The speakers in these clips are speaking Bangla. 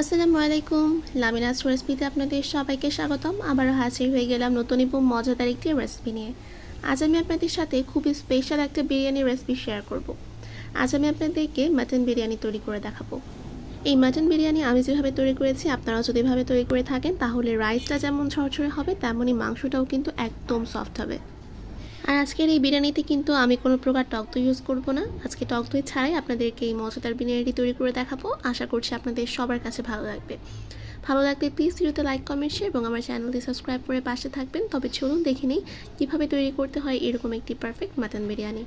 আসসালামু আলাইকুম। লামিনাস রেসিপিতে আপনাদের সবাইকে স্বাগতম। আবারও হাজির হয়ে গেলাম নতুন এবং মজাদার একটি রেসিপি নিয়ে। আজ আমি আপনাদের সাথে খুবই স্পেশাল একটা বিরিয়ানি রেসিপি শেয়ার করব। আজ আমি আপনাদেরকে মাটন বিরিয়ানি তৈরি করে দেখাবো। এই মাটন বিরিয়ানি আমি যেভাবে তৈরি করেছি, আপনারাও যদি এভাবে তৈরি করে থাকেন, তাহলে রাইসটা যেমন ঝরঝরে হবে, তেমনই মাংসটাও কিন্তু একদম সফট হবে। আর আজকের এই বিরিয়ানিতে কিন্তু আমি কোনো প্রকার টক দই ইউজ করব না। আজকে টক দই ছাড়াই আপনাদেরকে এই মজাদার বিরিয়ানিটি তৈরি করে দেখাবো। আশা করছি আপনাদের সবার কাছে ভালো লাগবে। ভালো লাগলে প্লিজ ভিডিওতে লাইক কমেন্ট শেয়ার এবং আমার চ্যানেলটি সাবস্ক্রাইব করে পাশে থাকবেন। তবে চলুন দেখে নিই কীভাবে তৈরি করতে হয় এরকম একটি পারফেক্ট মাটন বিরিয়ানি।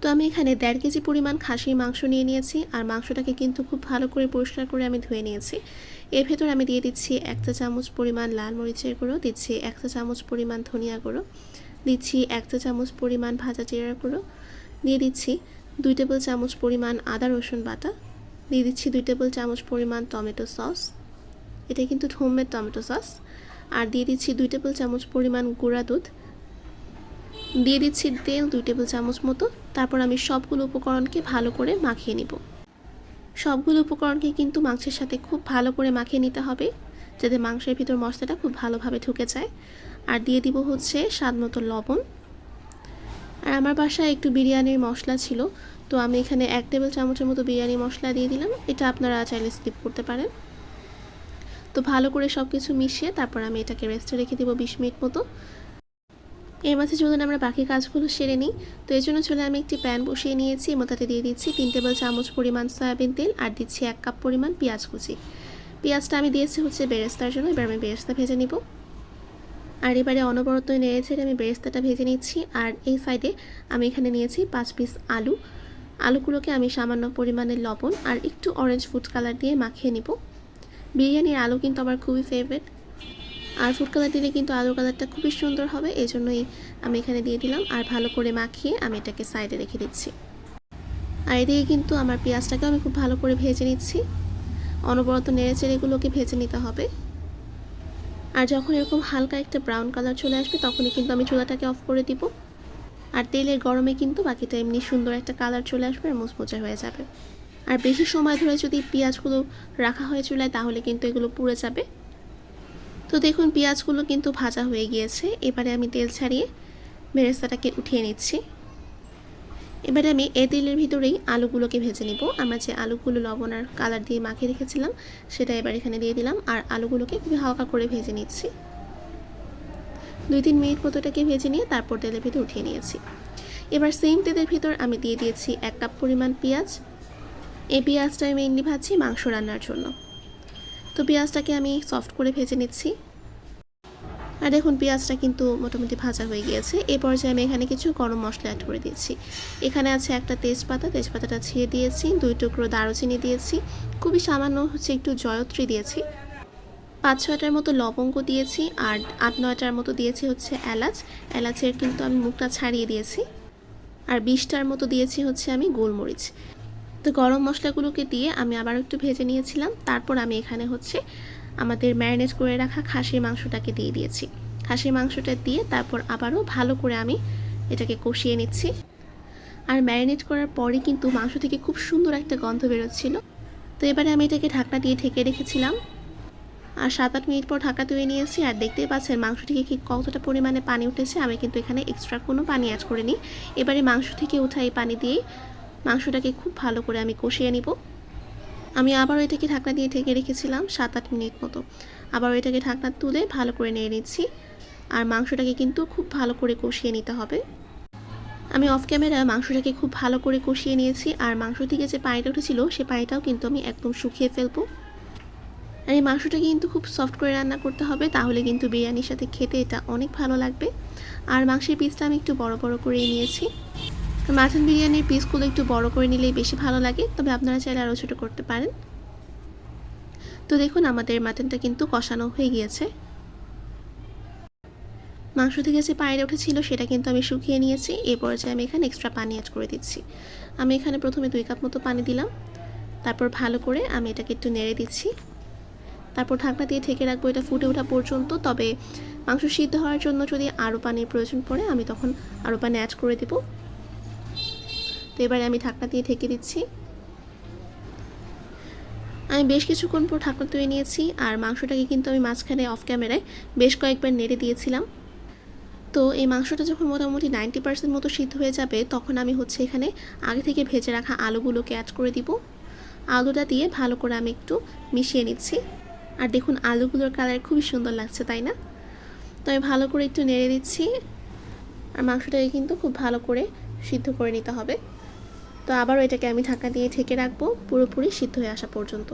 তো আমি এখানে দেড় কেজি পরিমাণ খাসির মাংস নিয়ে নিয়েছি, আর মাংসটাকে কিন্তু খুব ভালো করে পরিষ্কার করে আমি ধুয়ে নিয়েছি। এর ভেতর আমি দিয়ে দিচ্ছি এক চা চামচ পরিমাণ লাল মরিচের গুঁড়ো, দিচ্ছি এক চা চামচ পরিমাণ ধনিয়া গুঁড়ো, দিচ্ছি এক চা চামচ পরিমাণ ভাজা জিরার গুঁড়ো, দিয়ে দিচ্ছি দুই টেবিল চামচ পরিমাণ আদা রসুন বাটা, দিয়ে দিচ্ছি দুই টেবিল চামচ পরিমাণ টমেটো সস, এটা কিন্তু হোমমেড টমেটো সস, আর দিয়ে দিচ্ছি দুই টেবিল চামচ পরিমাণ গুঁড়া দুধ দিয়ে দিচ্ছি তেল, দুই টেবিল চামচ মতো। তারপর আমি সবগুলো উপকরণকে ভালো করে মাখিয়ে নিব। সবগুলো উপকরণকে কিন্তু মাংসের সাথে খুব ভালো করে মাখিয়ে নিতে হবে, যাতে মাংসের ভিতর মশলাটা খুব ভালোভাবে ঢুকে যায়। আর দিয়ে দিব হচ্ছে স্বাদ মতো লবণ। আর আমার বাসায় একটু বিরিয়ানির মশলা ছিল, তো আমি এখানে এক টেবিল চামচের মতো বিরিয়ানি মশলা দিয়ে দিলাম। এটা আপনারা চাইলে স্কিপ করতে পারেন। তো ভালো করে সব কিছু মিশিয়ে তারপর আমি এটাকে রেস্টে রেখে দিব বিশ মিনিট মতো। এর মাঝে চলুন আমরা বাকি কাজগুলো সেরে নিই। তো এই জন্য চলে আমি একটি প্যান বসিয়ে নিয়েছি। এবং তাতে দিয়ে দিচ্ছি তিন টেবিল চামচ পরিমাণ সয়াবিন তেল আর দিচ্ছি এক কাপ পরিমাণ পেঁয়াজ কুচি। পেঁয়াজটা আমি দিয়েছি হচ্ছে বেরেস্তার জন্য। এবার আমি বেরেস্তা ভেজে নিব। আর এবারে অনবরত নেড়ে ছেড়ে আমি বেরেস্তাটা ভেজে নিচ্ছি। আর এই সাইডে আমি এখানে নিয়েছি পাঁচ পিস আলু। আলুগুলোকে আমি সামান্য পরিমাণে লবণ আর একটু অরেঞ্জ ফুড কালার দিয়ে মাখিয়ে নিব। বিরিয়ানির আলু কিন্তু আমার খুবই ফেভারিট আর ফুড কালার দিলে কিন্তু আলুর কালারটা খুবই সুন্দর হবে এই জন্যই আমি এখানে দিয়ে দিলাম। আর ভালো করে মাখিয়ে আমি এটাকে সাইডে রেখে দিচ্ছি। আর এদিকে কিন্তু আমার পেঁয়াজটাকে আমি খুব ভালো করে ভেজে নিচ্ছি। অনবরত নেড়েচেড়ে এগুলোকে ভেজে নিতে হবে। আর যখন এরকম হালকা একটা ব্রাউন কালার চলে আসবে, তখনই কিন্তু আমি চুলাটাকে অফ করে দিব। আর তেলের গরমে কিন্তু বাকিটা এমনি সুন্দর একটা কালার চলে আসবে আর মুচমুচে হয়ে যাবে। আর বেশি সময় ধরে যদি পেঁয়াজগুলো রাখা হয়ে চুলায় তাহলে কিন্তু এগুলো পুড়ে যাবে। তো দেখুন, পেঁয়াজগুলো কিন্তু ভাজা হয়ে গিয়েছে। এবারে আমি তেল ছাড়িয়ে বেরেস্তাটাকে উঠিয়ে নিচ্ছি। এবারে আমি এ তেলের ভিতরেই আলুগুলোকে ভেজে নিব। আমরা যে আলুগুলো লবণ আর কালার দিয়ে মাখিয়ে রেখেছিলাম, সেটা এবার এখানে দিয়ে দিলাম। আর আলুগুলোকে খুবই হালকা করে ভেজে নিচ্ছি। দুই তিন মিনিট মতো এটাকে ভেজে নিয়ে তারপর তেলের ভিতরে উঠিয়ে নিয়েছি। এবার সেম তেলের ভিতর আমি দিয়ে দিয়েছি এক কাপ পরিমাণ পেঁয়াজ। এই পেঁয়াজটা আমি মেনলি ভাজছি মাংস রান্নার জন্য। তো পেঁয়াজটাকে আমি সফট করে ভেজে নিচ্ছি। আর দেখুন, পেঁয়াজটা কিন্তু মোটামুটি ভাজা হয়ে গিয়েছে। এই পর্যায়ে আমি এখানে কিছু গরম মশলা অ্যাড করে দিয়েছি এখানে আছে একটা তেজপাতা। তেজপাতাটা ছিঁড়ে দিয়েছি, দুই টুকরো দারুচিনি দিয়েছি, খুবই সামান্য হচ্ছে একটু জয়ত্রী দিয়েছি। পাঁচ ছয়টার মতো লবঙ্গ দিয়েছি আর আট নয়টার মতো দিয়েছি হচ্ছে এলাচ। এলাচের কিন্তু আমি মুখটা ছাড়িয়ে দিয়েছি। আর বিশটার মতো দিয়েছি হচ্ছে আমি গোলমরিচ। তো গরম মশলাগুলোকে দিয়ে আমি আবার একটু ভেজে নিয়েছিলাম। তারপর আমি এখানে হচ্ছে আমাদের ম্যারিনেট করে রাখা খাসির মাংসটাকে দিয়ে দিয়েছি। খাসির মাংসটা দিয়ে তারপর আবারও ভালো করে আমি এটাকে কষিয়ে নিচ্ছি। আর ম্যারিনেট করার পরে কিন্তু মাংস থেকে খুব সুন্দর একটা গন্ধ বেরোচ্ছিল। তো এবারে আমি এটাকে ঢাকনা দিয়ে ঢেকে রেখেছিলাম। আর সাত আট মিনিট পর ঢাকা তুলে নিয়েছি। আর দেখতেই পাচ্ছেন মাংস থেকে কি কতটা পরিমাণে পানি উঠেছে। আমি কিন্তু এখানে এক্সট্রা কোনো পানি অ্যাড করিনি। এবারে মাংস থেকে উঠা এই পানি দিয়েই মাংসটাকে খুব ভালো করে আমি কষিয়ে নিব। আমি আবারও এটাকে ঢাকনা দিয়ে ঢেকে রেখেছিলাম সাত আট মিনিট মতো। আবারও এটাকে ঢাকনা তুলে ভালো করে নিয়ে নিচ্ছি। আর মাংসটাকে কিন্তু খুব ভালো করে কষিয়ে নিতে হবে। আমি অফ ক্যামেরা মাংসটাকে খুব ভালো করে কষিয়ে নিয়েছি আর মাংস থেকে যে পানিটা উঠেছিল সে পানিটাও কিন্তু আমি একদম শুকিয়ে ফেলব। আর এই মাংসটাকে কিন্তু খুব সফট করে রান্না করতে হবে, তাহলে কিন্তু বিরিয়ানির সাথে খেতে এটা অনেক ভালো লাগবে। আর মাংসের পিসটা আমি একটু বড় বড় করে নিয়েছি। মাটন বিরিয়ানির পিসগুলো একটু বড় করে নিলেই বেশি ভালো লাগে, তবে আপনারা চাইলে আরও ছোটো করতে পারেন। তো দেখুন, আমাদের মাটনটা কিন্তু কষানো হয়ে গিয়েছে। মাংস থেকে যে পায়রা উঠেছিল সেটা কিন্তু আমি শুকিয়ে নিয়েছি। এই পর্যায়ে আমি এখানে এক্সট্রা পানি অ্যাড করে দিচ্ছি। আমি এখানে প্রথমে দুই কাপ মতো পানি দিলাম। তারপর ভালো করে আমি এটাকে একটু নেড়ে দিচ্ছি। তারপর ঢাকনা দিয়ে ঢেকে রাখব, এটা ফুটে ওঠা পর্যন্ত। তবে মাংস সিদ্ধ হওয়ার জন্য যদি আরও পানির প্রয়োজন পড়ে, আমি তখন আরও পানি অ্যাড করে দেবো। তো এবারে আমি ঢাকনা দিয়ে ঢেকে দিচ্ছি। আমি বেশ কিছুক্ষণ পর ঢাকনা তুলে নিয়েছি আর মাংসটাকে কিন্তু আমি মাঝখানে অফ ক্যামেরায় বেশ কয়েকবার নেড়ে দিয়েছিলাম। তো এই মাংসটা যখন মোটামুটি নাইনটি পার্সেন্ট মতো সিদ্ধ হয়ে যাবে, তখন আমি হচ্ছে এখানে আগে থেকে ভেজে রাখা আলুগুলোকে অ্যাড করে দিব। আলুটা দিয়ে ভালো করে আমি একটু মিশিয়ে নিচ্ছি। আর দেখুন, আলুগুলোর কালার খুবই সুন্দর লাগছে, তাই না? তো আমি ভালো করে একটু নেড়ে দিচ্ছি। আর মাংসটাকে কিন্তু খুব ভালো করে সিদ্ধ করে নিতে হবে। তো আবারও এটাকে আমি ঢাকা দিয়ে ঢেকে রাখব, পুরোপুরি সিদ্ধ হয়ে আসা পর্যন্ত।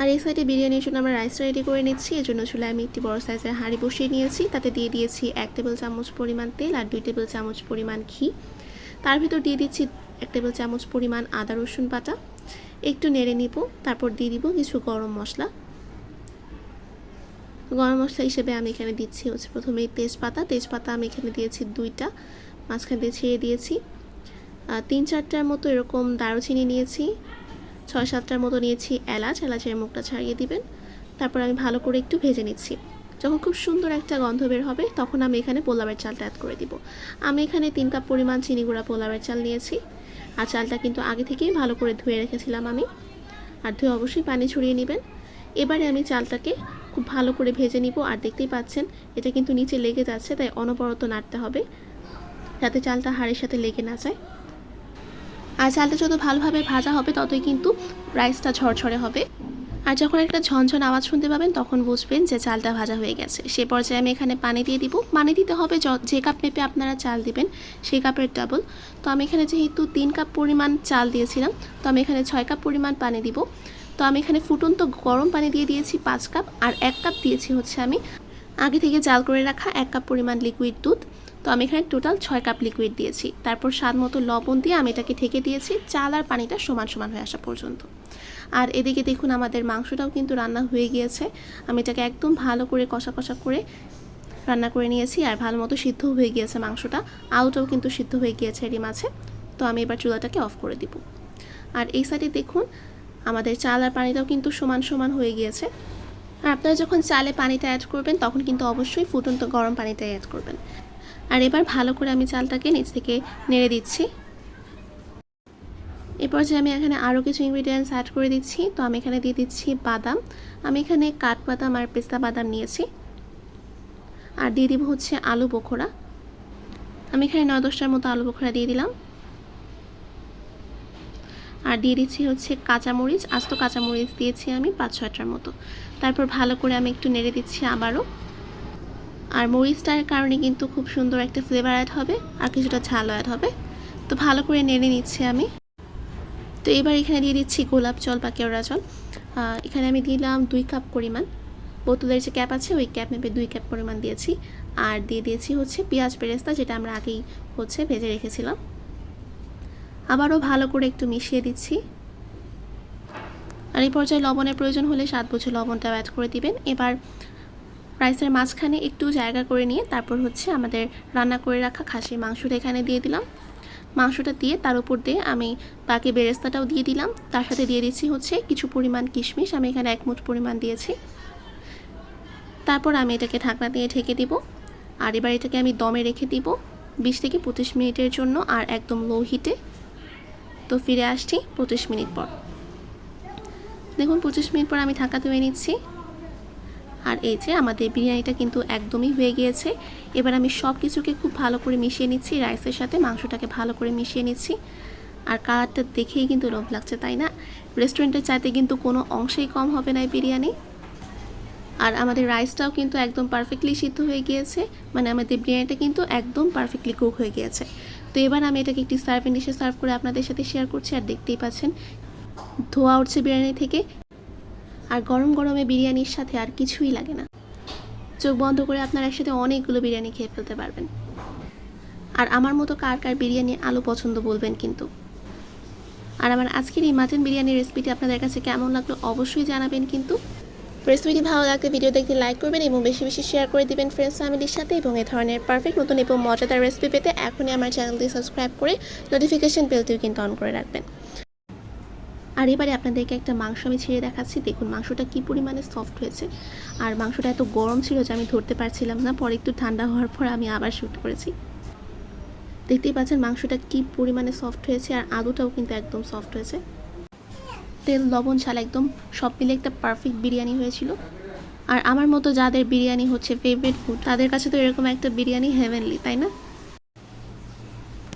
আর এই সাইডে বিরিয়ানির জন্য আমরা রাইস রেডি করে নিচ্ছি এর জন্য চুলে আমি একটি বড় সাইজের হাঁড়ি বসিয়ে নিয়েছি। তাতে দিয়ে দিয়েছি এক টেবিল চামচ পরিমাণ তেল আর দুই টেবিল চামচ পরিমাণ ঘি। তার ভিতর দিয়ে দিচ্ছি এক টেবিল চামচ পরিমাণ আদা, রসুন বাটা। একটু নেড়ে নিব, তারপর দিয়ে দিব কিছু গরম মশলা। গরম মশলা হিসেবে আমি এখানে দিচ্ছি হচ্ছে প্রথমে তেজপাতা। তেজপাতা আমি এখানে দিয়েছি দুইটা, মাঝখান দিয়ে ছেড়ে দিয়েছি। তিন চারটার মতো এরকম দারুচিনি নিয়েছি, ছয় সাতটার মতো নিয়েছি এলাচ, এলাচের মুখটা ছাড়িয়ে দিবেন। তারপর আমি ভালো করে একটু ভেজে নিচ্ছি। যখন খুব সুন্দর একটা গন্ধ বের হবে, তখন আমি এখানে পোলাওয়ের চালটা অ্যাড করে দিব। আমি এখানে তিন কাপ পরিমাণ চিনি গুঁড়া পোলাওয়ের চাল নিয়েছি। আর চালটা কিন্তু আগে থেকেই ভালো করে ধুয়ে রেখেছিলাম আমি। আর ধুয়ে অবশ্যই পানি ছড়িয়ে নেবেন। এবারে আমি চালটাকে খুব ভালো করে ভেজে নিব। আর দেখতেই পাচ্ছেন, এটা কিন্তু নিচে লেগে যাচ্ছে, তাই অনবরত নাড়তে হবে। যাতে চালটা হাড়ের সাথে লেগে না যায়। আর চালটা যত ভালোভাবে ভাজা হবে, ততই কিন্তু রাইসটা ঝরঝরে হবে। আর যখন একটা ঝনঝন আওয়াজ শুনতে পাবেন, তখন বুঝবেন যে চালটা ভাজা হয়ে গেছে। সে পর্যায়ে আমি এখানে পানি দিয়ে দিব। পানি দিতে হবে যে কাপ মেপে আপনারা চাল দিবেন সেই কাপের ডাবল তো আমি এখানে যেহেতু তিন কাপ পরিমাণ চাল দিয়েছিলাম, তো আমি এখানে ছয় কাপ পরিমাণ পানি দিব। তো আমি এখানে ফুটন্ত গরম পানি দিয়ে দিয়েছি পাঁচ কাপ, আর এক কাপ দিয়েছি হচ্ছে আমি আগে থেকে জাল করে রাখা এক কাপ পরিমাণ লিকুইড দুধ। তো আমি এখানে টোটাল ছয় কাপ লিকুইড দিয়েছি। তারপর স্বাদ মতো লবণ দিয়ে আমি এটাকে ঢেকে দিয়েছি। চাল আর পানিটা সমান সমান হয়ে আসা পর্যন্ত। আর এদিকে দেখুন আমাদের মাংসটাও কিন্তু রান্না হয়ে গিয়েছে। আমি এটাকে একদম ভালো করে কষা কষা করে রান্না করে নিয়েছি আর ভালো মতো সিদ্ধ হয়ে গিয়েছে মাংসটা। আলুটাও কিন্তু সিদ্ধ হয়ে গিয়েছে এরই মাঝে। তো আমি এবার চুলাটাকে অফ করে দিব। আর এই সাইডে দেখুন, আমাদের চাল আর পানিটাও কিন্তু সমান সমান হয়ে গিয়েছে। আর আপনারা যখন চালে পানিটা অ্যাড করবেন, তখন কিন্তু অবশ্যই ফুটন্ত গরম পানিটা অ্যাড করবেন। আর এবার ভালো করে আমি চালটাকে নিচ থেকে নেড়ে দিচ্ছি। এরপর যে আমি এখানে আরও কিছু ইনগ্রিডিয়েন্টস অ্যাড করে দিচ্ছি। তো আমি এখানে দিয়ে দিচ্ছি বাদাম। আমি এখানে কাঠবাদাম আর পেস্তা বাদাম নিয়েছি। আর দিয়ে দিব হচ্ছে আলু বোখরা আমি এখানে নয় দশটার মতো আলু বোখরা দিয়ে দিলাম। আর দিয়ে দিচ্ছি হচ্ছে কাঁচামরিচ। আস্ত কাঁচামরিচ দিয়েছি আমি পাঁচ ছয়টার মতো। তারপর ভালো করে আমি একটু নেড়ে দিচ্ছি আবারও। আর মরিচটার কারণে কিন্তু খুব সুন্দর একটা ফ্লেভার অ্যাড হবে আর কিছুটা ঝালও অ্যাড হবে। তো ভালো করে নেড়ে নিচ্ছি আমি। তো এবার এখানে দিয়ে দিচ্ছি গোলাপ জল বা কেওড়া জল। এখানে আমি দিলাম দুই কাপ পরিমাণ। বোতলের যে ক্যাপ আছে, ওই ক্যাপ মেপে দুই ক্যাপ পরিমাণ দিয়েছি। আর দিয়ে দিয়েছি হচ্ছে পেঁয়াজ বেরেস্তা, যেটা আমরা আগেই হচ্ছে ভেজে রেখেছিলাম। আবারও ভালো করে একটু মিশিয়ে দিচ্ছি। আর এই পর্যায়ে লবণের প্রয়োজন হলে স্বাদ বুঝে লবণটা অ্যাড করে দিবেন। এবার রাইসের মাঝখানে একটু জায়গা করে নিয়ে তারপর হচ্ছে আমাদের রান্না করে রাখা খাসির মাংসটা এখানে দিয়ে দিলাম। মাংসটা দিয়ে তার উপর দিয়ে আমি বাকি বেরেস্তাটাও দিয়ে দিলাম। তার সাথে দিয়ে দিচ্ছি হচ্ছে কিছু পরিমাণ কিশমিশ, আমি এখানে এক মুঠ পরিমাণ দিয়েছি। তারপর আমি এটাকে ঢাকনা দিয়ে ঢেকে দিব। আর এবার এটাকে আমি দমে রেখে দিব বিশ থেকে পঁচিশ মিনিটের জন্য আর একদম লো হিটে তো ফিরে আসছি পঁচিশ মিনিট পর। দেখুন, পঁচিশ মিনিট পর আমি ঢাকা ধুয়ে নিচ্ছি। আর এই যে আমাদের বিরিয়ানিটা কিন্তু একদমই হয়ে গিয়েছে। এবার আমি সব কিছুকে খুব ভালো করে মিশিয়ে নিচ্ছি, রাইসের সাথে মাংসটাকে ভালো করে মিশিয়ে নিচ্ছি। আর কালারটা দেখেই কিন্তু লোভ লাগছে, তাই না? রেস্টুরেন্টের চাইতে কিন্তু কোনো অংশেই কম হবে না বিরিয়ানি। আর আমাদের রাইসটাও কিন্তু একদম পারফেক্টলি সিদ্ধ হয়ে গিয়েছে। মানে আমাদের বিরিয়ানিটা কিন্তু একদম পারফেক্টলি কুক হয়ে গিয়েছে। তো এবার আমি এটাকে একটি সার্ভিং ডিশে সার্ভ করে আপনাদের সাথে শেয়ার করছি, আর দেখতেই পাচ্ছেন, ধোয়া উঠছে বিরিয়ানি থেকে। আর গরম গরমে বিরিয়ানির সাথে আর কিছুই লাগে না। চোখ বন্ধ করে আপনারা একসাথে অনেকগুলো বিরিয়ানি খেয়ে ফেলতে পারবেন। আর আমার মতো কার কার বিরিয়ানি আলু পছন্দ বলবেন কিন্তু। আর আমার আজকের এই মাটন বিরিয়ানির রেসিপিটি আপনাদের কাছে কেমন লাগল অবশ্যই জানাবেন কিন্তু। রেসিপিটি ভালো লাগলে ভিডিও দেখতে লাইক করবেন এবং বেশি বেশি শেয়ার করে দিবেন ফ্রেন্ডস ফ্যামিলির সাথে এবং এ ধরনের পারফেক্ট নতুন এবং মজাদার রেসিপি পেতে এখনই আমার চ্যানেলটি সাবস্ক্রাইব করে নোটিফিকেশন বেলটিও কিন্তু অন করে রাখবেন। আর এবারে আপনাদেরকে একটা মাংস আমি ছেড়ে দেখাচ্ছি। দেখুন, মাংসটা কি পরিমাণে সফট হয়েছে। আর মাংসটা এত গরম ছিল যে আমি ধরতে পারছিলাম না। পরে একটু ঠান্ডা হওয়ার পর আমি আবার শ্যুট করেছি। দেখতেই পাচ্ছেন মাংসটা কি পরিমাণে সফট হয়েছে আর আলুটাও কিন্তু একদম সফট হয়েছে। তেল, লবণ, ঝাল একদম সব মিলে একটা পারফেক্ট বিরিয়ানি হয়েছিল। আর আমার মতো যাদের বিরিয়ানি হচ্ছে ফেভারিট ফুড তাদের কাছে তো এরকম একটা বিরিয়ানি হেভেনলি তাই না?